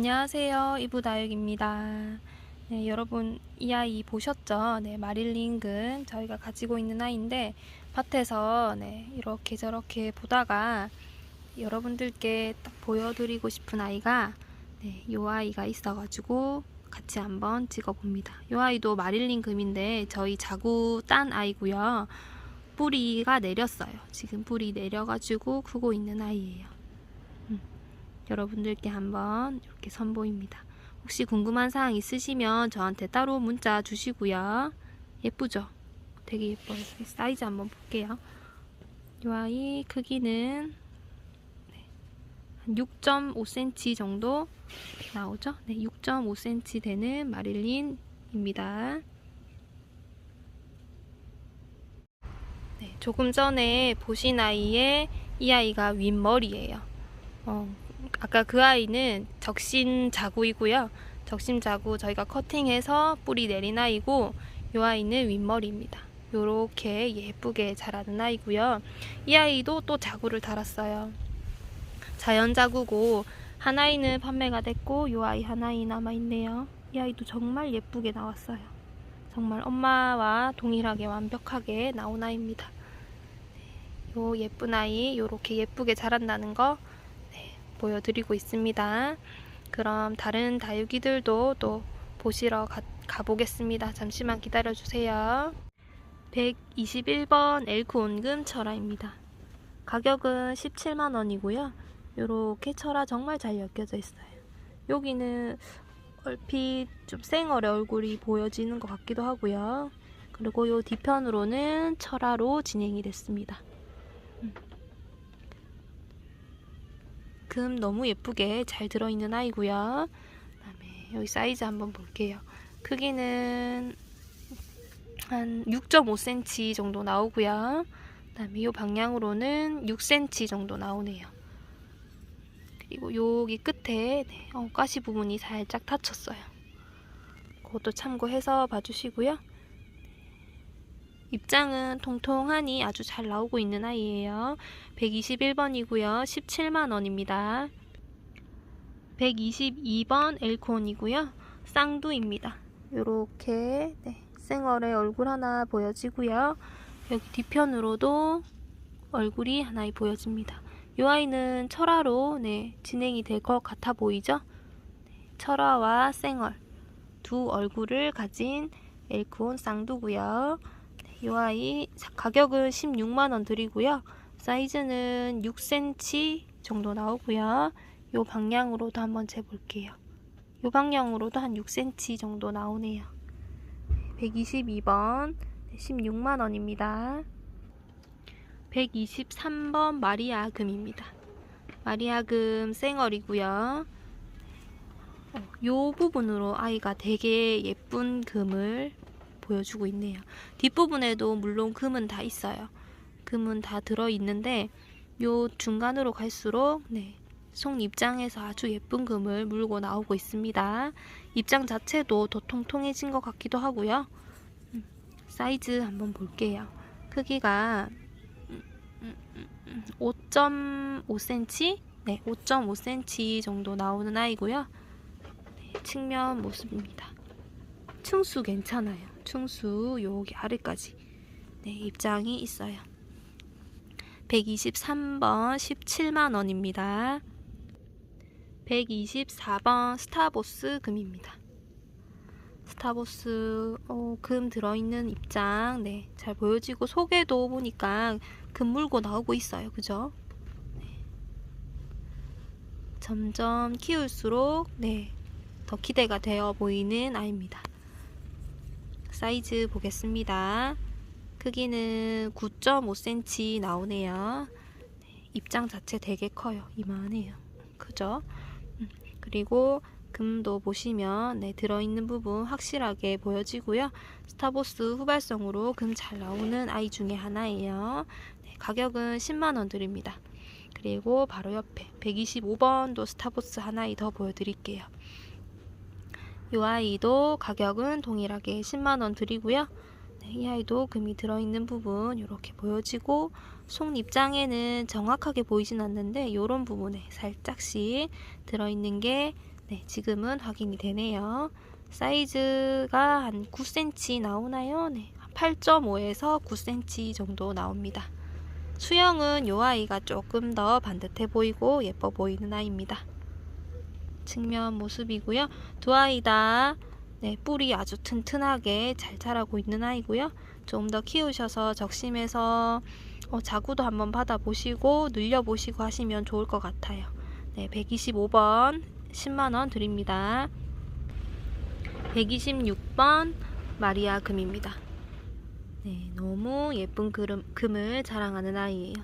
안녕하세요. 이부다육입니다. 네, 여러분 이 아이 보셨죠? 네, 마릴링금 저희가 가지고 있는 아이인데 밭에서 네, 이렇게 저렇게 보다가 여러분들께 딱 보여드리고 싶은 아이가 네, 이 아이가 있어가지고 같이 한번 찍어봅니다. 이 아이도 마릴링금인데 저희 자구 딴 아이고요. 뿌리가 내렸어요. 지금 뿌리 내려가지고 크고 있는 아이예요. 여러분들께 한번 이렇게 선보입니다. 혹시 궁금한 사항 있으시면 저한테 따로 문자 주시고요. 예쁘죠? 되게 예뻐요. 사이즈 한번 볼게요. 이 아이 크기는 네, 한 6.5cm 정도 나오죠? 네, 6.5cm 되는 마릴린입니다. 네, 조금 전에 보신 아이의 이 아이가 윗머리예요. 어, 아까 그 아이는 적신 자구이고요. 적심 자구 저희가 커팅해서 뿌리 내린 아이고 이 아이는 윗머리입니다. 요렇게 예쁘게 자라는 아이고요. 이 아이도 또 자구를 달았어요. 자연 자구고 한 아이는 판매가 됐고 이 아이 한 아이 남아 있네요. 이 아이도 정말 예쁘게 나왔어요. 정말 엄마와 동일하게 완벽하게 나온 아이입니다. 네, 요 예쁜 아이 요렇게 예쁘게 자란다는 거 네, 보여드리고 있습니다. 그럼 다른 다육이들도 또 보시러 가, 가보겠습니다. 잠시만 기다려주세요. 121번 엘크 온금 철화입니다. 가격은 17만원이고요. 요렇게 철화 정말 잘 엮여져 있어요. 여기는 얼핏 좀 생얼의 얼굴이 보여지는 것 같기도 하고요. 그리고 요 뒤편으로는 철화로 진행이 됐습니다. 금 너무 예쁘게 잘 들어있는 아이고요. 그다음에 여기 사이즈 한번 볼게요. 크기는 한 6.5cm 정도 나오고요. 그다음에 이 방향으로는 6cm 정도 나오네요. 그리고 여기 끝에 네, 어, 가시 부분이 살짝 다쳤어요. 그것도 참고해서 봐주시고요. 입장은 통통하니 아주 잘 나오고 있는 아이예요. 121번이고요. 17만원입니다. 122번 엘콘이고요. 쌍두입니다. 요렇게 네, 생얼의 얼굴 하나 보여지고요. 여기 뒤편으로도 얼굴이 하나 보여집니다. 이 아이는 철화로 네, 진행이 될 것 같아 보이죠? 네, 철화와 생얼 두 얼굴을 가진 엘콘 쌍두고요. 이 아이 가격은 16만원 드리고요. 사이즈는 6cm 정도 나오고요. 이 방향으로도 한번 재볼게요. 이 방향으로도 한 6cm 정도 나오네요. 122번 16만원입니다. 123번 마리아금입니다. 마리아금 생얼이고요. 이 부분으로 아이가 되게 예쁜 금을 보여주고 있네요. 뒷부분에도 물론 금은 다 있어요. 금은 다 들어있는데 요 중간으로 갈수록 네, 송 입장에서 아주 예쁜 금을 물고 나오고 있습니다. 입장 자체도 더 통통해진 것 같기도 하고요. 음, 사이즈 한번 볼게요. 크기가 5.5cm? 네, 5.5cm 정도 나오는 아이고요. 네, 측면 모습입니다. 층수 괜찮아요. 충수 여기 아래까지 네, 입장이 있어요. 123번 17만원입니다. 124번 스타보스 금입니다. 스타보스 어, 금 들어있는 입장 네, 잘 보여지고 속에도 보니까 금 물고 나오고 있어요. 그죠? 네. 점점 키울수록 네, 더 기대가 되어 보이는 아이입니다. 사이즈 보겠습니다. 크기는 9.5cm 나오네요. 네, 입장 자체 되게 커요. 이만해요. 그죠? 음, 그리고 금도 보시면 네, 들어있는 부분 확실하게 보여지고요. 스타보스 후발성으로 금 잘 나오는 아이 중에 하나예요. 네, 가격은 10만원 드립니다. 그리고 바로 옆에 125번도 스타보스 하나이 더 보여드릴게요. 이 아이도 가격은 동일하게 10만원 드리고요. 네, 이 아이도 금이 들어있는 부분 이렇게 보여지고 속 입장에는 정확하게 보이진 않는데 이런 부분에 살짝씩 들어있는 게 네, 지금은 확인이 되네요. 사이즈가 한 9cm 나오나요? 네, 8.5에서 9cm 정도 나옵니다. 수영은 요 아이가 조금 더 반듯해 보이고 예뻐 보이는 아이입니다. 측면 모습이고요. 두 아이 다 네, 뿌리 아주 튼튼하게 잘 자라고 있는 아이고요. 좀 더 키우셔서 적심해서 어, 자구도 한번 받아보시고 늘려보시고 하시면 좋을 것 같아요. 네, 125번 10만원 드립니다. 126번 마리아 금입니다. 네, 너무 예쁜 그름, 금을 자랑하는 아이예요.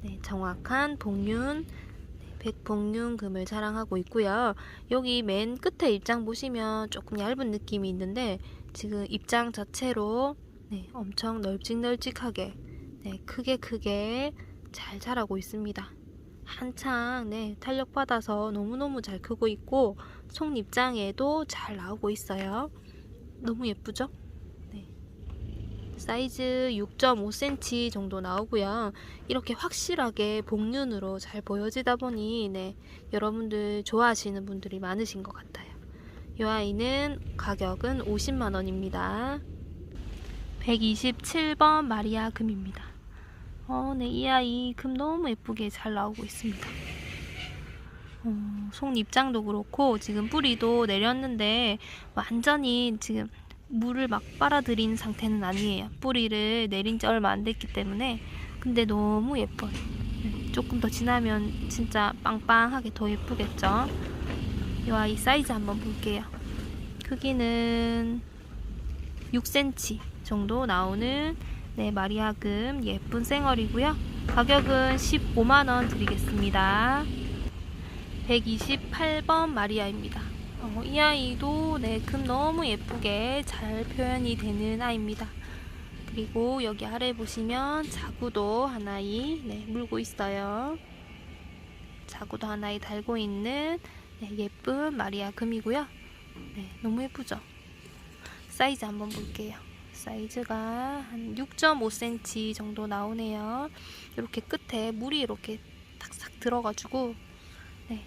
네, 정확한 복륜, 네, 백복륜 금을 자랑하고 있고요. 여기 맨 끝에 입장 보시면 조금 얇은 느낌이 있는데 지금 입장 자체로 네, 엄청 널찍널찍하게 네, 크게 크게 잘 자라고 있습니다. 한창 네, 탄력 받아서 너무너무 잘 크고 있고 속 입장에도 잘 나오고 있어요. 너무 예쁘죠? 네. 사이즈 6.5cm 정도 나오고요. 이렇게 확실하게 복륜으로 잘 보여지다 보니 네, 여러분들 좋아하시는 분들이 많으신 것 같아요. 이 아이는 가격은 50만 원입니다. 127번 마리아 금입니다. 어, 네, 이 아이 금 너무 예쁘게 잘 나오고 있습니다. 어, 속 입장도 그렇고 지금 뿌리도 내렸는데 완전히 지금 물을 막 빨아들인 상태는 아니에요. 뿌리를 내린 지 얼마 안 됐기 때문에 근데 너무 예뻐요. 네, 조금 더 지나면 진짜 빵빵하게 더 예쁘겠죠. 이 아이 사이즈 한번 볼게요. 크기는 6cm 정도 나오는 네, 마리아금 예쁜 쌩얼이고요. 가격은 15만원 드리겠습니다. 128번 마리아입니다. 어, 이 아이도 네, 금 너무 예쁘게 잘 표현이 되는 아이입니다. 그리고 여기 아래 보시면 자구도 하나이 네, 물고 있어요. 자구도 하나이 달고 있는 네, 예쁜 마리아 금이고요. 네, 너무 예쁘죠? 사이즈 한번 볼게요. 사이즈가 한 6.5cm 정도 나오네요. 이렇게 끝에 물이 이렇게 탁싹 들어가지고 네,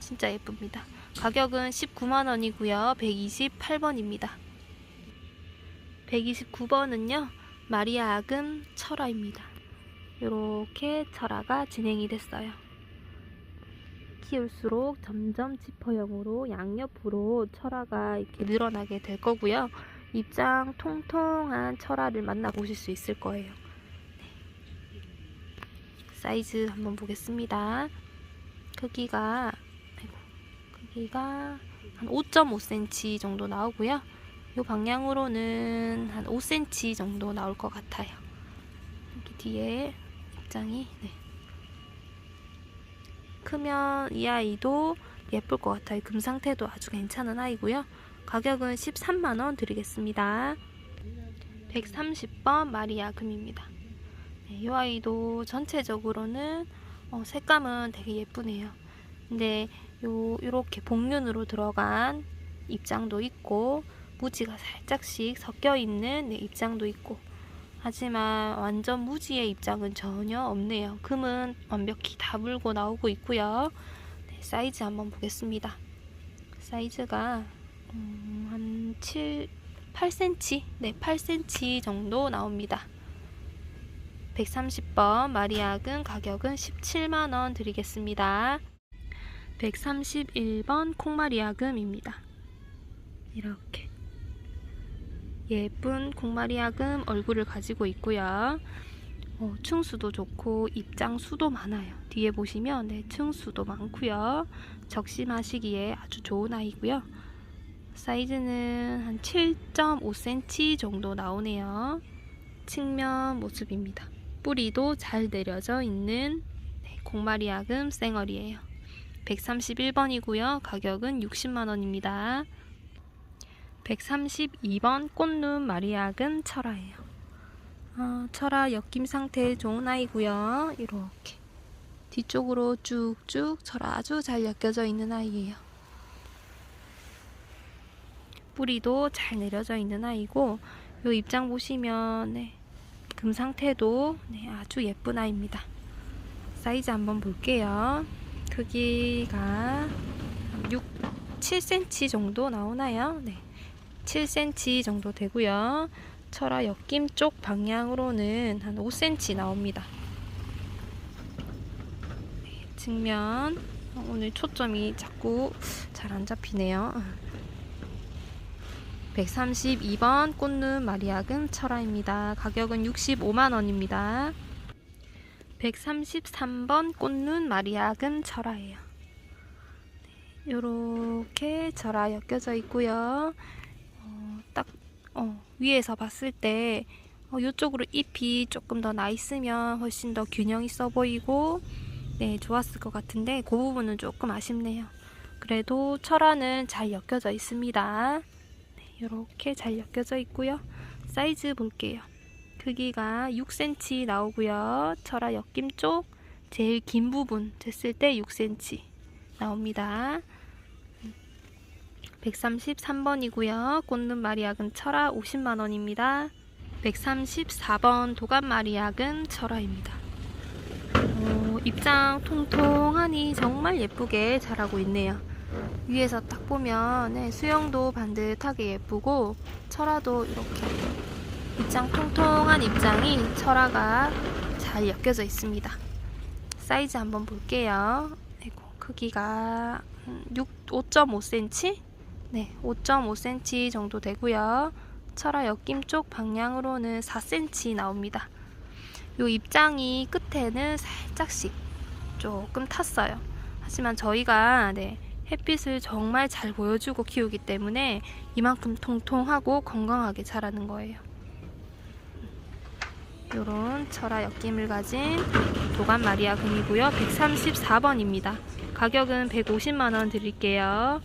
진짜 예쁩니다. 가격은 19만원이고요. 128번입니다. 129번은요. 마리아 아금 철화입니다. 이렇게 철화가 진행이 됐어요. 키울수록 점점 지퍼형으로 양옆으로 철화가 이렇게 늘어나게 될 거고요. 입장 통통한 철화를 만나보실 수 있을 거예요. 네. 사이즈 한번 보겠습니다. 크기가 크기가 한 5.5cm 정도 나오고요. 이 방향으로는 한 5cm 정도 나올 것 같아요. 여기 뒤에 입장이 네. 크면 이 아이도 예쁠 것 같아요. 금 상태도 아주 괜찮은 아이고요. 가격은 13만원 드리겠습니다. 130번 마리아 금입니다. 네, 이 아이도 전체적으로는 어, 색감은 되게 예쁘네요. 근데 요 요렇게 복륜으로 들어간 입장도 있고 무지가 살짝씩 섞여 있는 네, 입장도 있고 하지만 완전 무지의 입장은 전혀 없네요. 금은 완벽히 다 물고 나오고 있고요. 네, 사이즈 한번 보겠습니다. 사이즈가 음, 한 7, 8cm? 네, 8cm 정도 나옵니다. 130번 마리아금 가격은 17만원 드리겠습니다. 131번 콩마리아금입니다. 이렇게 예쁜 콩마리아금 얼굴을 가지고 있고요. 어, 층수도 좋고 입장수도 많아요. 뒤에 보시면 네, 층수도 많고요. 적심하시기에 아주 좋은 아이고요. 사이즈는 한 7.5cm 정도 나오네요. 측면 모습입니다. 뿌리도 잘 내려져 있는 네, 공마리아금 쌩얼이에요. 131번이고요. 가격은 60만원입니다. 132번 꽃눈 마리아금 철화예요. 어, 철화 엮임 상태 좋은 아이고요. 이렇게 뒤쪽으로 쭉쭉 철화 아주 잘 엮여져 있는 아이예요. 뿌리도 잘 내려져 있는 아이고 요 입장 보시면 네, 금 상태도 네, 아주 예쁜 아이입니다. 사이즈 한번 볼게요. 크기가 6, 7cm 정도 나오나요? 네. 7cm 정도 되고요. 철화 옆김 쪽 방향으로는 한 5cm 나옵니다. 네, 측면 어, 오늘 초점이 자꾸 잘 안 잡히네요. 132번 꽃눈 마리아금 철화입니다. 가격은 65만 원입니다. 133번 꽃눈 마리아금 철화예요. 이렇게 절하 엮여져 있고요. 어, 딱 어, 위에서 봤을 때 어, 이쪽으로 잎이 조금 더 나 있으면 훨씬 더 균형 있어 보이고 네 좋았을 것 같은데 그 부분은 조금 아쉽네요. 그래도 철화는 잘 엮여져 있습니다. 네, 이렇게 잘 엮여져 있고요. 사이즈 볼게요. 크기가 6cm 나오고요. 철화 엮임 쪽 제일 긴 부분 쟀을 때 6cm 나옵니다. 133번이고요. 꽃눈 마리아근 철화 50만 원입니다. 134번 도감 마리아근 철화입니다. 어, 입장 통통하니 정말 예쁘게 자라고 있네요. 위에서 딱 보면 네, 수영도 반듯하게 예쁘고 철화도 이렇게 입장 통통한 입장이 철화가 잘 엮여져 있습니다. 사이즈 한번 볼게요. 아이고, 크기가 6, 5.5cm? 네, 5.5cm 정도 되고요. 철화 엮임 쪽 방향으로는 4cm 나옵니다. 요 입장이 끝에는 살짝씩 조금 탔어요. 하지만 저희가 네, 햇빛을 정말 잘 보여주고 키우기 때문에 이만큼 통통하고 건강하게 자라는 거예요. 요런 철화 엮임을 가진 도감 마리아 금이고요. 134번입니다. 가격은 150만원 드릴게요.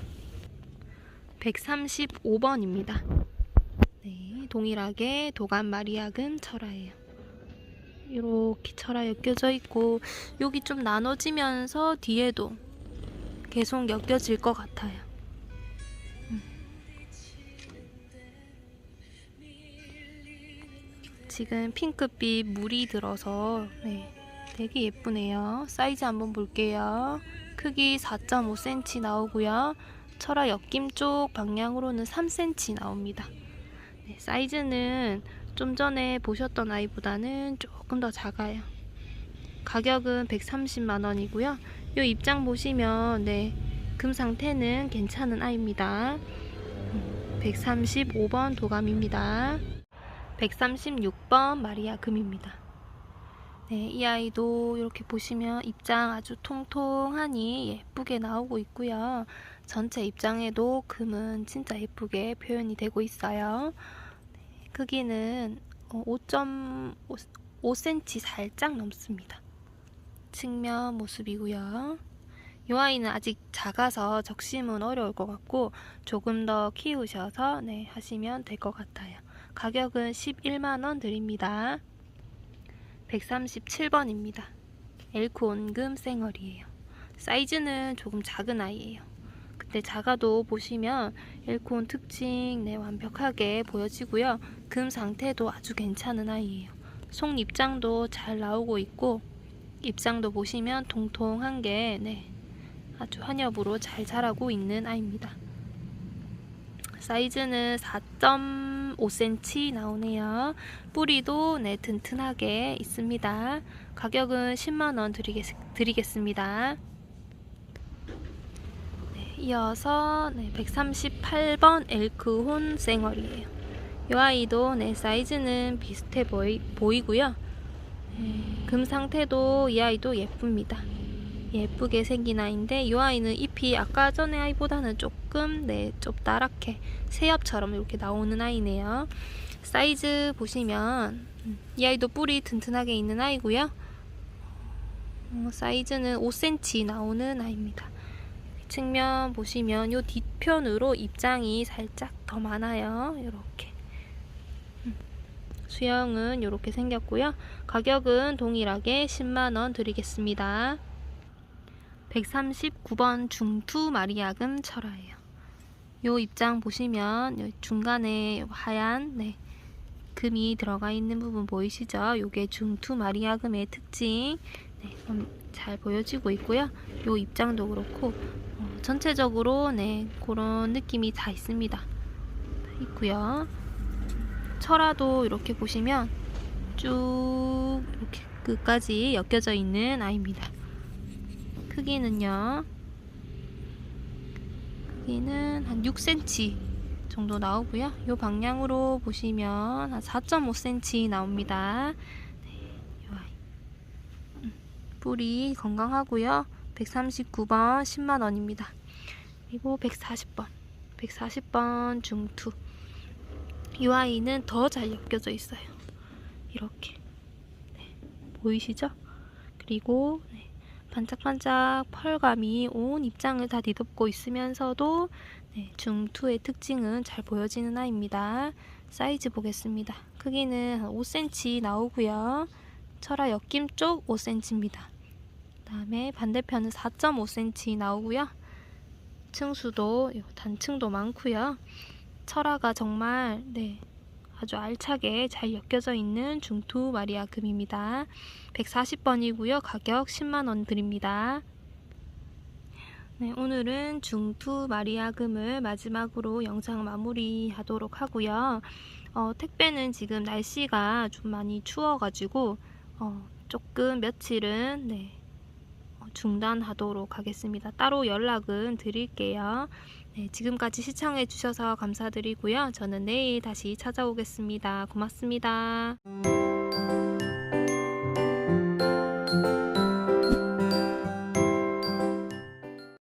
135번입니다. 네, 동일하게 도감 마리아금 철화예요. 이렇게 철화 엮여져 있고 여기 좀 나눠지면서 뒤에도 계속 엮여질 것 같아요. 지금 핑크빛 물이 들어서 네, 되게 예쁘네요. 사이즈 한번 볼게요. 크기 4.5cm 나오고요. 철화 엮임 쪽 방향으로는 3cm 나옵니다. 네, 사이즈는 좀 전에 보셨던 아이보다는 조금 더 작아요. 가격은 130만 원이고요. 이 입장 보시면 네, 금 상태는 괜찮은 아이입니다. 135번 도감입니다. 136번 마리아 금입니다. 네, 이 아이도 이렇게 보시면 입장 아주 통통하니 예쁘게 나오고 있고요. 전체 입장에도 금은 진짜 예쁘게 표현이 되고 있어요. 네, 크기는 5.5cm 살짝 넘습니다. 측면 모습이고요. 이 아이는 아직 작아서 적심은 어려울 것 같고 조금 더 키우셔서 네, 하시면 될 것 같아요. 가격은 11만원 드립니다. 137번입니다. 엘코 온금 생얼이에요. 사이즈는 조금 작은 아이예요. 근데 작아도 보시면 엘코온 특징 네, 완벽하게 보여지고요. 금 상태도 아주 괜찮은 아이예요. 속 입장도 잘 나오고 있고 입장도 보시면 통통한 게 네, 아주 환엽으로 잘 자라고 있는 아이입니다. 사이즈는 4.5cm 나오네요. 뿌리도 네, 튼튼하게 있습니다. 가격은 10만원 드리겠, 드리겠습니다. 네, 이어서 네, 138번 엘크혼 생얼이에요. 이 아이도 네, 사이즈는 비슷해 보이, 보이고요. 네, 금 상태도 이 아이도 예쁩니다. 예쁘게 생긴 아이인데 이 아이는 잎이 아까 전에 아이보다는 조금 네, 좀 따랗게 새엽처럼 이렇게 나오는 아이네요. 사이즈 보시면 음, 이 아이도 뿌리 튼튼하게 있는 아이고요. 어, 사이즈는 5cm 나오는 아이입니다. 측면 보시면 이 뒤편으로 입장이 살짝 더 많아요. 이렇게. 음, 수영은 이렇게 생겼고요. 가격은 동일하게 10만원 드리겠습니다. 139번 중투 마리아금 철화예요. 요 입장 보시면 요 중간에 하얀 네, 금이 들어가 있는 부분 보이시죠? 요게 중투 마리아금의 특징 네, 잘 보여지고 있고요. 요 입장도 그렇고 어, 전체적으로 네 그런 느낌이 다 있습니다. 다 있고요. 철화도 이렇게 보시면 쭉 이렇게 끝까지 엮여져 있는 아이입니다. 크기는요. 크기는 한 6cm 정도 나오고요. 이 방향으로 보시면 한 4.5cm 나옵니다. 네. 음, 뿌리 건강하고요. 139번 10만 원입니다. 그리고 140번, 140번 중투. 이 아이는 더 잘 엮여져 있어요. 이렇게 네, 보이시죠? 그리고 네, 반짝반짝 펄감이 온 입장을 다 뒤덮고 있으면서도 네, 중투의 특징은 잘 보여지는 아이입니다. 사이즈 보겠습니다. 크기는 한 5cm 나오고요. 철화 엮임 쪽 5cm입니다. 그다음에 반대편은 4.5cm 나오고요. 층수도 요 단층도 많고요. 철화가 정말 네, 아주 알차게 잘 엮여져 있는 중투 마리아 금입니다. 140번이고요. 가격 10만 원 드립니다. 네, 오늘은 중투 마리아 금을 마지막으로 영상 마무리 하도록 하고요. 어, 택배는 지금 날씨가 좀 많이 추워가지고 어, 조금 며칠은 네, 어, 중단하도록 하겠습니다. 따로 연락은 드릴게요. 네, 지금까지 시청해 주셔서 감사드리고요. 저는 내일 다시 찾아오겠습니다. 고맙습니다.